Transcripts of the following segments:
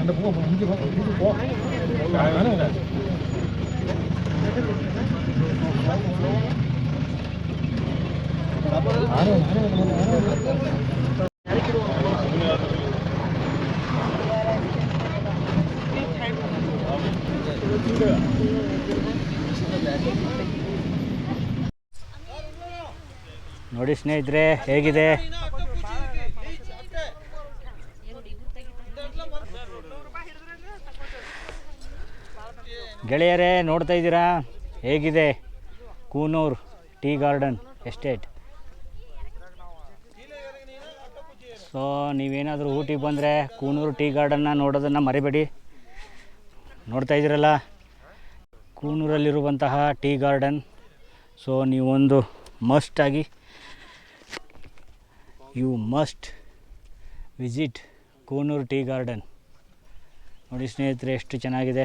அந்த பூ முடிஞ்சு போ வேணும் ನೋಡಿ ಸ್ನೇಹಿತರೆ, ಹೇಗಿದೆ? ಗೆಳೆಯರೇ, ನೋಡ್ತಾ ಇದ್ದೀರಾ? ಹೇಗಿದೆ? Coonoor tea garden estate. So ನೀವೇನಾದರೂ ಊಟಿಗೆ ಬಂದರೆ ಕೂನೂರು ಟೀ ಗಾರ್ಡನ್ನ ನೋಡೋದನ್ನು ಮರಿಬೇಡಿ. ನೋಡ್ತಾ ಇದ್ದೀರಲ್ಲ? ಕೂನೂರಲ್ಲಿರುವಂತಹ ಟೀ ಗಾರ್ಡನ್. ಸೊ ನೀವೊಂದು ಮಸ್ಟಾಗಿ you must visit Coonoor tea garden. ನೋಡಿ ಸ್ನೇಹಿತರೆ, ಎಷ್ಟು ಚೆನ್ನಾಗಿದೆ.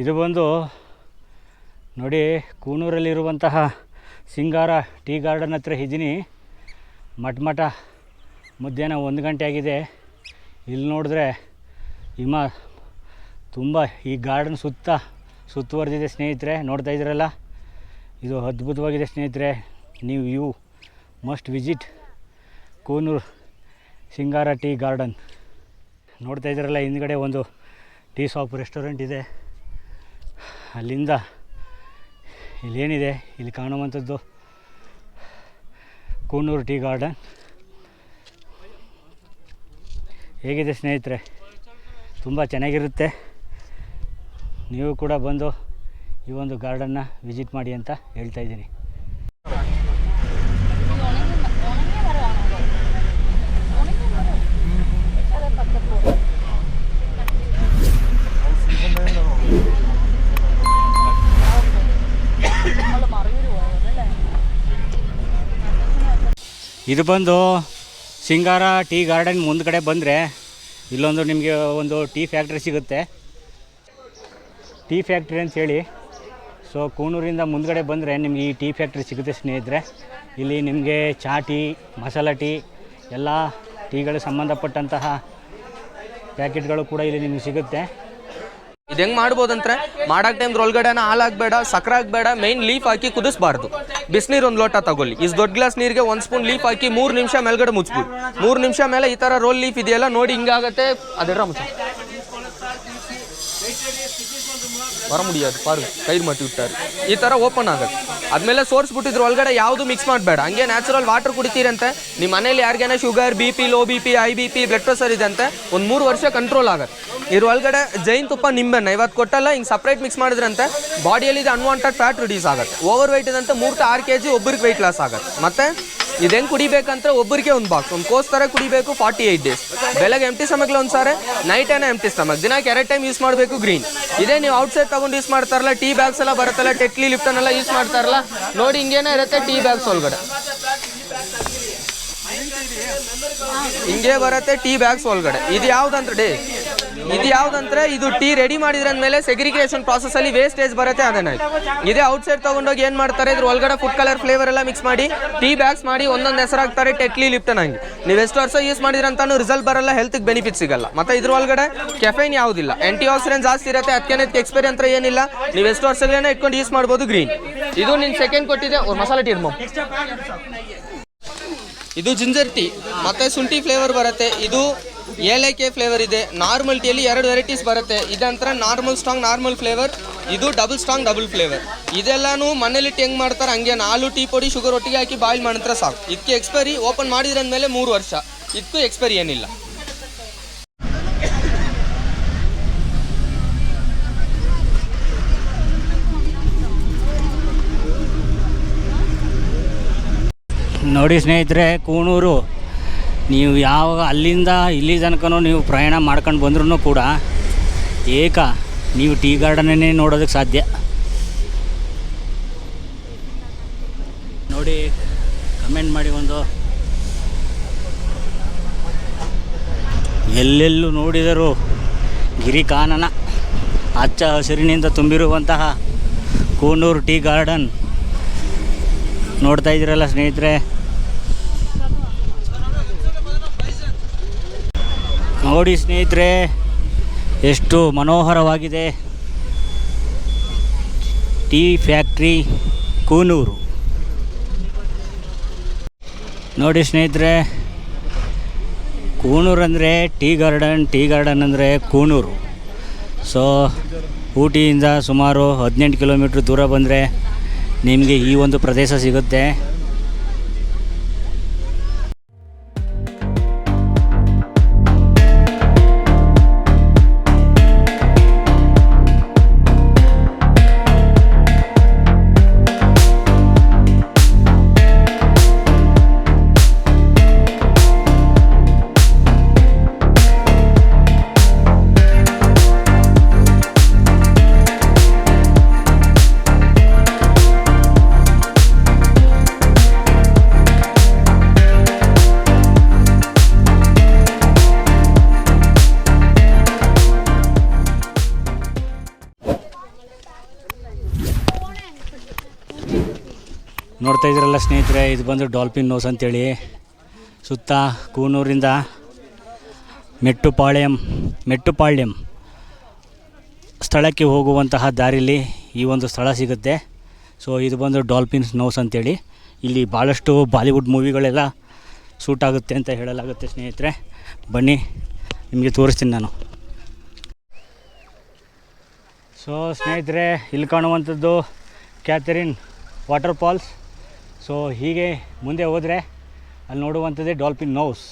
ಇದು ಬಂದು ನೋಡಿ ಕೂನೂರಲ್ಲಿರುವಂತಹ ಸಿಂಗಾರ ಟೀ ಗಾರ್ಡನ್ ಹತ್ರ ಇದ್ದೀನಿ. ಮಠ ಮಠ ಮಧ್ಯಾಹ್ನ ಒಂದು ಗಂಟೆ ಆಗಿದೆ. ಇಲ್ಲಿ ನೋಡಿದ್ರೆ ಹಿಮ ತುಂಬ ಈ ಗಾರ್ಡನ್ ಸುತ್ತ ಸುತ್ತುವರೆದಿದೆ ಸ್ನೇಹಿತರೆ, ನೋಡ್ತಾ ಇದ್ದೀರಲ್ಲ? ಇದು ಅದ್ಭುತವಾಗಿದೆ ಸ್ನೇಹಿತರೆ. ನೀವು ಯು ಮಸ್ಟ್ ವಿಸಿಟ್ ಕೂನೂರು ಸಿಂಗಾರ ಟೀ ಗಾರ್ಡನ್. ನೋಡ್ತಾ ಇದ್ದೀರಲ್ಲ, ಹಿಂದ್ಗಡೆ ಒಂದು ಟೀ ಶಾಪ್ ರೆಸ್ಟೋರೆಂಟ್ ಇದೆ. ಅಲ್ಲಿಂದ ಇಲ್ಲೇನಿದೆ, ಇಲ್ಲಿ ಕಾಣುವಂಥದ್ದು ಕೂನೂರು ಟೀ ಗಾರ್ಡನ್. ಹೇಗಿದೆ ಸ್ನೇಹಿತರೆ? ತುಂಬ ಚೆನ್ನಾಗಿರುತ್ತೆ. ನೀವು ಕೂಡ ಬಂದು ಈ ಒಂದು ಗಾರ್ಡನ್ನ ವಿಸಿಟ್ ಮಾಡಿ ಅಂತ ಹೇಳ್ತಾ ಇದು ಬಂದು ಸಿಂಗಾರ ಟೀ ಗಾರ್ಡನ್ ಮುಂದ್ಗಡೆ ಬಂದರೆ ಇಲ್ಲೊಂದು ನಿಮಗೆ ಒಂದು ಟೀ ಫ್ಯಾಕ್ಟ್ರಿ ಸಿಗುತ್ತೆ. ಟೀ ಫ್ಯಾಕ್ಟ್ರಿ ಅಂತ ಸೊ ಕೂಣೂರಿಂದ ಮುಂದ್ಗಡೆ ಬಂದರೆ ನಿಮಗೆ ಈ ಟೀ ಫ್ಯಾಕ್ಟ್ರಿ ಸಿಗುತ್ತೆ ಸ್ನೇಹಿತರೆ. ಇಲ್ಲಿ ನಿಮಗೆ ಚಾ ಟೀ, ಮಸಾಲ ಟೀ, ಎಲ್ಲ ಟೀಗಳಿಗೆ ಸಂಬಂಧಪಟ್ಟಂತಹ ಪ್ಯಾಕೆಟ್ಗಳು ಕೂಡ ಇಲ್ಲಿ ನಿಮಗೆ ಸಿಗುತ್ತೆ. ಇದು ಹೆಂಗೆ ಮಾಡ್ಬೋದಂದ್ರೆ ಮಾಡಾಕ್ ಟೈಮ್ ಒಳಗಡೆನ ಹಾಲಾಗಬೇಡ ಸಕ್ಕರೆ ಆಗಬೇಡ ಮೈನ್ ಲೀಫ್ ಹಾಕಿ ಕುದಿಸ್ಬಾರ್ದು. ಬಿಸಿನೀರು ಒಂದು ಲೋಟ ತಗೊಳ್ಳಿ. ಇಸ್ ದೊಡ್ಡ ಗ್ಲಾಸ್ ನೀರಿಗೆ ಒಂದು ಸ್ಪೂನ್ ಲೀಫ್ ಹಾಕಿ ಮೂರು ನಿಮಿಷ ಮೇಲ್ಗಡೆ ಮುಚ್ಬಿಡಿ. ಮೂರು ನಿಮಿಷ ಮೇಲೆ ಈ ಥರ ರೋಲ್ ಲೀಫ್ ಇದೆಯಲ್ಲ, ನೋಡಿ ಹಿಂಗಾಗತ್ತೆ. ಅದೆಲ್ಲ ಮುಚ್ಚ. ಬರ ಮುಡಿಯೋದು, ಪಾರು. ಕೈ ಮಟ್ಟಿ ಬಿಟ್ಟಾರೆ ಈ ಥರ ಓಪನ್ ಆಗುತ್ತೆ. ಅದ್ಮೇಲೆ ಸೋರ್ಸ್ಬಿಟ್ಟಿದ್ರು ಒಳಗಡೆ ಯಾವುದು ಮಿಕ್ಸ್ ಮಾಡಬೇಡ. ಹಂಗೆ ನ್ಯಾಚುರಲ್ ವಾಟರ್ ಕುಡಿತೀರಂತೆ. ನಿಮ್ಮ ಮನೇಲಿ ಯಾರಿಗೇನ sugar B P low B P high B P blood pressure ಅಂತೆ, ಒಂದು ಮೂರು ವರ್ಷ ಕಂಟ್ರೋಲ್ ಆಗುತ್ತೆ. ಇದ್ರ ಒಳಗಡೆ ಜೈನ್ ತುಪ್ಪ ನಿಂಬೆಹಣ್ಣು ಇವತ್ತು ಕೊಟ್ಟಲ್ಲ, ಹಿಂಗೆ ಸಪ್ರೇಟ್ ಮಿಕ್ಸ್ ಮಾಡಿದ್ರಂತೆ ಬಾಡಿಯಲ್ಲಿ ಇದು ಅನ್ವಾಂಟೆಡ್ ಫ್ಯಾಟ್ ರಿಡ್ಯೂಸ್ ಆಗುತ್ತೆ. ಓವರ್ ವೈಟ್ ಇದಂತೆ ಮೂರು ಆರು ಕೆ ಜಿ ಒಬ್ಬರಿಗೆ ವೆಯ್ಟ್ ಲಾಸ್ ಆಗುತ್ತೆ. ಮತ್ತೆ ಇದು ಹೆಂಗೆ ಕುಡಿಬೇಕಂದ್ರೆ ಒಬ್ಬರಿಗೆ ಒಂದು ಬಾಕ್ಸ್ ಒಂದು ಕೋಸ್ ಥರ ಕುಡಿಬೇಕು ಫಾರ್ಟಿ ಏಯ್ಟ್ ಡೇಸ್ ಬೆಳಗ್ಗೆ ಎಂಟಿ ಸ್ಟಮಕ್ಲಿ ಒಂದು ಸಾರೆ ನೈಟ್ ಏನೋ ಎಂಟಿ ಸ್ಟಮಕ್ ದಿನಕ್ಕೆ ಎರಡು ಟೈಮ್ ಯೂಸ್ ಮಾಡಬೇಕು ಗ್ರೀನ್ ಇದೇ ನೀವು ಔಟ್ಸೈಡ್ ತಗೊಂಡು ಯೂಸ್ ಮಾಡ್ತಾರಲ್ಲ ಟೀ ಬ್ಯಾಗ್ಸ್ ಎಲ್ಲ ಬರುತ್ತಲ್ಲ ಟೆಟ್ಲಿ ಲಿಫ್ಟನ್ ಎಲ್ಲ ಯೂಸ್ ಮಾಡ್ತಾರಲ್ಲ, ನೋಡಿ ಹಿಂಗೇನೇ ಇರುತ್ತೆ ಟೀ ಬ್ಯಾಗ್ಸ್ ಒಳಗಡೆ. ಹಿಂಗೆ ಬರುತ್ತೆ ಟೀ ಬ್ಯಾಗ್ಸ್ ಒಳಗಡೆ. ಇದು ಯಾವ್ದಂದ್ರೆ, ಡೇ ಇದು ಯಾವ್ದಂದ್ರೆ ಇದು ಟೀ ರೆಡಿ ಮಾಡಿದ್ರಂದ್ಮೇಲೆ ಸೆಗ್ರಿಗೇಷನ್ ಪ್ರಾಸೆಸ್ ಅಲ್ಲಿ ವೇಸ್ಟೇಜ್ ಬರುತ್ತೆ ಅದನ್ನ. ಇದೇ ಔಟ್ಸೈಡ್ ತಗೊಂಡೋಗಿ ಏನ್ ಮಾಡ್ತಾರೆ? ಇದ್ರ ಒಳಗಡೆ ಫುಡ್ ಕಲರ್ ಫ್ಲೇವರ್ ಎಲ್ಲ ಮಿಕ್ಸ್ ಮಾಡಿ ಟೀ ಬ್ಯಾಗ್ಸ್ ಮಾಡಿ ಒಂದೊಂದು ಹೆಸರಾಗ್ತಾರೆ ಟೆಟ್ಲಿ ಲಿಪ್ಟನ್ ಹಂಗೆ. ನೀವು ಎಷ್ಟು ವರ್ಷ ಯೂಸ್ ಮಾಡಿದ್ರಂತಾನು ರಿಸಲ್ಟ್ ಬರಲ್ಲ ಹೆಲ್ತ್ ಬೆನಿಫಿಟ್ ಸಿಗಲ್ಲ. ಮತ್ತೆ ಇದ್ರ ಒಳಗಡೆ ಕೆಫೈನ್ ಯಾವುದಿಲ್ಲ. ಆಂಟಿ ಆಕ್ಸಿಡೆಂಟ್ ಜಾಸ್ತಿ ಇರುತ್ತೆ, ಅದಕ್ಕೆ ಎಕ್ಸ್ಪೈರಿ ಅಂತ ಏನಿಲ್ಲ. ನೀವು ಎಷ್ಟು ವರ್ಷಗಳನ್ನ ಇಟ್ಕೊಂಡು ಯೂಸ್ ಮಾಡ್ಬೋದು ಗ್ರೀನ್ ಇದು ನಿನ್ ಸೆಕೆಂಡ್ ಕೊಟ್ಟಿದೆ ಮಸಾಲೆ ಟೀ ಇದು ಜಿಂಜರ್ ಟೀ ಮತ್ತೆ ಶುಂಠಿ ಫ್ಲೇವರ್ ಬರುತ್ತೆ. ಇದು ಏಲಕ್ಕಿ ಫ್ಲೇವರ್ ಇದೆ. ನಾರ್ಮಲ್ ಟೀಯಲ್ಲಿ ಎರಡು ವೆರೈಟೀಸ್ ಬರುತ್ತೆ. ಇದಂತರ ನಾರ್ಮಲ್ ಸ್ಟ್ರಾಂಗ್ ನಾರ್ಮಲ್ ಫ್ಲೇವರ್ ಇದು ಡಬಲ್ ಸ್ಟ್ರಾಂಗ್ ಡಬಲ್ ಫ್ಲೇವರ್ ಇದೆಲ್ಲಾನು ಮನೇಲಿ ಹೆಂಗ್ ಮಾಡ್ತಾರೆ? ಹಂಗೆ ಹಾಲು ಟೀ ಪೊಡಿ ಶುಗರ್ ಒಟ್ಟಿಗೆ ಹಾಕಿ ಬಾಯ್ಲ್ ಮಾಡಿದ್ರೆ ಸಾಕು. ಇದಕ್ಕೆ ಎಕ್ಸ್ಪೈರಿ ಓಪನ್ ಮಾಡಿದ್ರಂದಮೇಲೆ ಮೂರು ವರ್ಷ. ಇದಕ್ಕೂ ಎಕ್ಸ್ಪೈರಿ ಏನಿಲ್ಲ. ನೋಡಿ ಸ್ನೇಹಿತರೆ, ಕೂಣೂರು. ನೀವು ಯಾವಾಗ ಅಲ್ಲಿಂದ ಇಲ್ಲಿ ತನಕನೂ ನೀವು ಪ್ರಯಾಣ ಮಾಡ್ಕೊಂಡು ಬಂದ್ರೂ ಕೂಡ ಏಕ ನೀವು ಟೀ ಗಾರ್ಡನ್ನೇ ನೋಡೋದಕ್ಕೆ ಸಾಧ್ಯ. ನೋಡಿ ಕಮೆಂಟ್ ಮಾಡಿ ಒಂದು. ಎಲ್ಲೆಲ್ಲೂ ನೋಡಿದರೂ ಗಿರಿಕಾನನ ಹಚ್ಚ ಹಸಿರಿನಿಂದ ತುಂಬಿರುವಂತಹ ಕೂನೂರು ಟೀ ಗಾರ್ಡನ್ ನೋಡ್ತಾ ಇದ್ದೀರಲ್ಲ ಸ್ನೇಹಿತರೆ? ನೋಡಿ ಸ್ನೇಹಿತರೆ, ಎಷ್ಟು ಮನೋಹರವಾಗಿದೆ. Tea factory, Coonoor. ನೋಡಿ ಸ್ನೇಹಿತರೆ, ಕೂನೂರು ಅಂದರೆ ಟೀ ಗಾರ್ಡನ್ ಟೀ ಗಾರ್ಡನ್ ಅಂದರೆ ಕೂನೂರು. ಸೊ, ಊಟಿಯಿಂದ ಸುಮಾರು ಹದಿನೆಂಟು ಕಿಲೋಮೀಟ್ರ್ ದೂರ ಬಂದರೆ ನಿಮಗೆ ಈ ಒಂದು ಪ್ರದೇಶ ಸಿಗುತ್ತೆ. ನೋಡ್ತಾ ಇದ್ರಲ್ಲ ಸ್ನೇಹಿತರೆ, ಇದು ಬಂದು ಡಾಲ್ಫಿನ್ ನೋಸ್ ಅಂತೇಳಿ. ಸುತ್ತ ಕೂನೂರಿಂದ ಮೆಟ್ಟುಪಾಳ್ಯಂ ಮೆಟ್ಟುಪಾಳ್ಯಂ ಸ್ಥಳಕ್ಕೆ ಹೋಗುವಂತಹ ದಾರಿಲಿ ಈ ಒಂದು ಸ್ಥಳ ಸಿಗುತ್ತೆ. ಸೊ ಇದು ಬಂದು ಡಾಲ್ಫಿನ್ಸ್ ನೋಸ್ ಅಂತೇಳಿ. ಇಲ್ಲಿ ಭಾಳಷ್ಟು ಬಾಲಿವುಡ್ ಮೂವಿಗಳೆಲ್ಲ ಸೂಟ್ ಆಗುತ್ತೆ ಅಂತ ಹೇಳಲಾಗುತ್ತೆ ಸ್ನೇಹಿತರೆ. ಬನ್ನಿ, ನಿಮಗೆ ತೋರಿಸ್ತೀನಿ ನಾನು. ಸೊ ಸ್ನೇಹಿತರೆ, ಇಲ್ಲಿ ಕಾಣುವಂಥದ್ದು ಕ್ಯಾಥರಿನ್ ವಾಟರ್ ಫಾಲ್ಸ್ ಸೊ ಹೀಗೆ ಮುಂದೆ ಹೋದರೆ ಅಲ್ಲಿ ನೋಡುವಂಥದ್ದೇ ಡಾಲ್ಫಿನ್ ನೌಸ್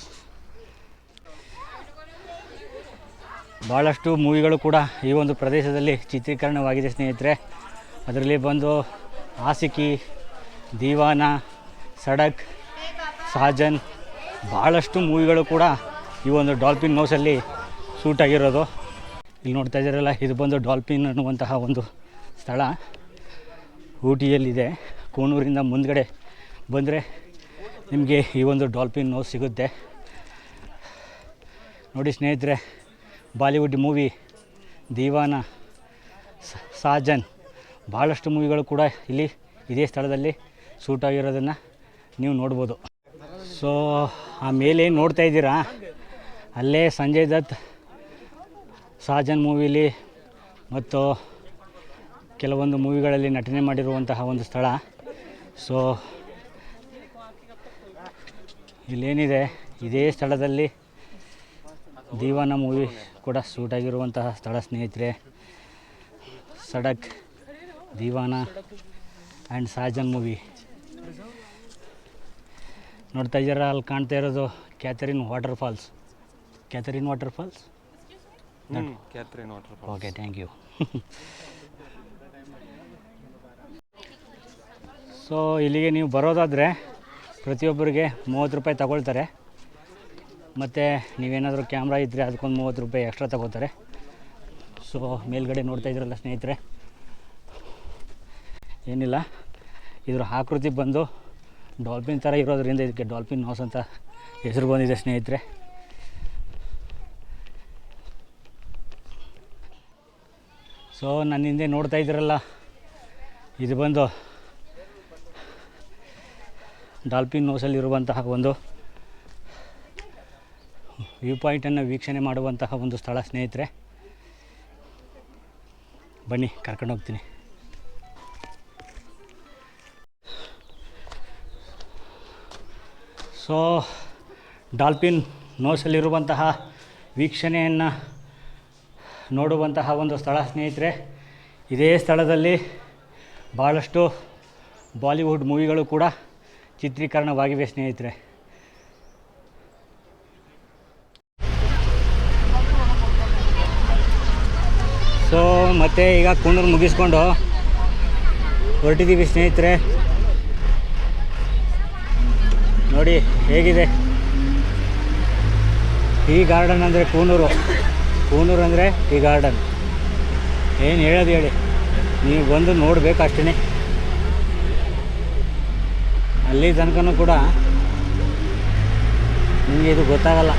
ಭಾಳಷ್ಟು ಮೂವಿಗಳು ಕೂಡ ಈ ಒಂದು ಪ್ರದೇಶದಲ್ಲಿ ಚಿತ್ರೀಕರಣವಾಗಿದೆ, ಸ್ನೇಹಿತರೆ. ಅದರಲ್ಲಿ ಬಂದು ಆಸಿಕಿ ದೀವಾನ, ಸಡಕ್, ಸಾಜನ್ ಭಾಳಷ್ಟು ಮೂವಿಗಳು ಕೂಡ ಈ ಒಂದು ಡಾಲ್ಫಿನ್ ನೌಸಲ್ಲಿ ಶೂಟ್ ಆಗಿರೋದು. ಇಲ್ಲಿ ನೋಡ್ತಾ ಇದ್ದೀರಲ್ಲ, ಇದು ಬಂದು ಡಾಲ್ಫಿನ್ ಅನ್ನುವಂತಹ ಒಂದು ಸ್ಥಳ. ಊಟಿಯಲ್ಲಿದೆ. ಕೋಣೂರಿಂದ ಮುಂದ್ಗಡೆ ಬಂದರೆ ನಿಮಗೆ ಈ ಒಂದು ಡಾಲ್ಫಿನ್ ನೋವು ಸಿಗುತ್ತೆ. ನೋಡಿ ಸ್ನೇಹಿತರೆ, ಬಾಲಿವುಡ್ ಮೂವಿ ದೀವಾನ ಸಾಜನ್ ಭಾಳಷ್ಟು ಮೂವಿಗಳು ಕೂಡ ಇಲ್ಲಿ ಇದೇ ಸ್ಥಳದಲ್ಲಿ ಶೂಟ್ ಆಗಿರೋದನ್ನು ನೀವು ನೋಡ್ಬೋದು. ಸೊ ಆ ಮೇಲೆ ನೋಡ್ತಾ ಇದ್ದೀರಾ? ಅಲ್ಲೇ ಸಂಜಯ್ ದತ್, ಸಾಜನ್ ಮೂವಿಲಿ ಮತ್ತು ಕೆಲವೊಂದು ಮೂವಿಗಳಲ್ಲಿ ನಟನೆ ಮಾಡಿರುವಂತಹ ಒಂದು ಸ್ಥಳ. ಸೊ ಇಲ್ಲೇನಿದೆ ಇದೇ ಸ್ಥಳದಲ್ಲಿ ದೀವಾನ ಮೂವಿ ಕೂಡ ಶೂಟ್ ಆಗಿರುವಂತಹ ಸ್ಥಳ ಸ್ನೇಹಿತರೆ. Sadak Deewana and Saajan movie. ನೋಡ್ತಾ ಇದ್ದೀರಾ ಅಲ್ಲಿ ಕಾಣ್ತಾ ಇರೋದು Catherine water falls Catherine water falls okay thank you. So ಇಲ್ಲಿಗೆ ನೀವು ಬರೋದಾದರೆ ಪ್ರತಿಯೊಬ್ಬರಿಗೆ ಮೂವತ್ತು ರೂಪಾಯಿ ತಗೊಳ್ತಾರೆ. ಮತ್ತು ನೀವೇನಾದರೂ ಕ್ಯಾಮ್ರಾ ಇದ್ದರೆ ಅದಕ್ಕೊಂದು ಮೂವತ್ತು ರೂಪಾಯಿ ಎಕ್ಸ್ಟ್ರಾ ತಗೋತಾರೆ ಸೊ ಮೇಲ್ಗಡೆ ನೋಡ್ತಾ ಇದ್ರಲ್ಲ ಸ್ನೇಹಿತರೆ. ಏನಿಲ್ಲ. ಇದ್ರ ಆಕೃತಿ ಬಂದು ಡಾಲ್ಫಿನ್ ಥರ ಇರೋದ್ರಿಂದ ಇದಕ್ಕೆ ಡಾಲ್ಫಿನ್ ನೋಸ್ ಅಂತ ಹೆಸರು ಬಂದಿದೆ ಸ್ನೇಹಿತರೆ. ಸೊ ನನ್ನ ಹಿಂದೆ ನೋಡ್ತಾ ಇದ್ದೀರಲ್ಲ ಇದು ಬಂದು ಡಾಲ್ಫಿನ್ ನೋಸಲ್ಲಿರುವಂತಹ ಒಂದು ವ್ಯೂ ಪಾಯಿಂಟನ್ನು ವೀಕ್ಷಣೆ ಮಾಡುವಂತಹ ಒಂದು ಸ್ಥಳ, ಸ್ನೇಹಿತರೆ. ಬನ್ನಿ, ಕರ್ಕೊಂಡು ಹೋಗ್ತೀನಿ. ಸೊ ಡಾಲ್ಫಿನ್ ನೋಸಲ್ಲಿರುವಂತಹ ವೀಕ್ಷಣೆಯನ್ನು ನೋಡುವಂತಹ ಒಂದು ಸ್ಥಳ, ಸ್ನೇಹಿತರೆ. ಇದೇ ಸ್ಥಳದಲ್ಲಿ ಭಾಳಷ್ಟು ಬಾಲಿವುಡ್ ಮೂವಿಗಳು ಕೂಡ ಚಿತ್ರೀಕರಣವಾಗಿವೆ, ಸ್ನೇಹಿತರೆ. ಸೊ ಮತ್ತೆ ಈಗ ಕುಂಡ್ರು ಮುಗಿಸ್ಕೊಂಡು ಹೊರಟಿದ್ದೀವಿ, ಸ್ನೇಹಿತರೆ. ನೋಡಿ, ಹೇಗಿದೆ? ಈ ಗಾರ್ಡನ್ ಅಂದರೆ ಕೂನೂರು. ಕೂನೂರು ಅಂದರೆ ಈ ಗಾರ್ಡನ್ ಏನು ಹೇಳೋದು ಹೇಳಿ? ನೀವು ಬಂದು ನೋಡಬೇಕು ಅಷ್ಟೇ ಅಲ್ಲಿ ತನಕನೂ ಕೂಡ ನಿಮಗೆ ಇದು ಗೊತ್ತಾಗಲ್ಲ.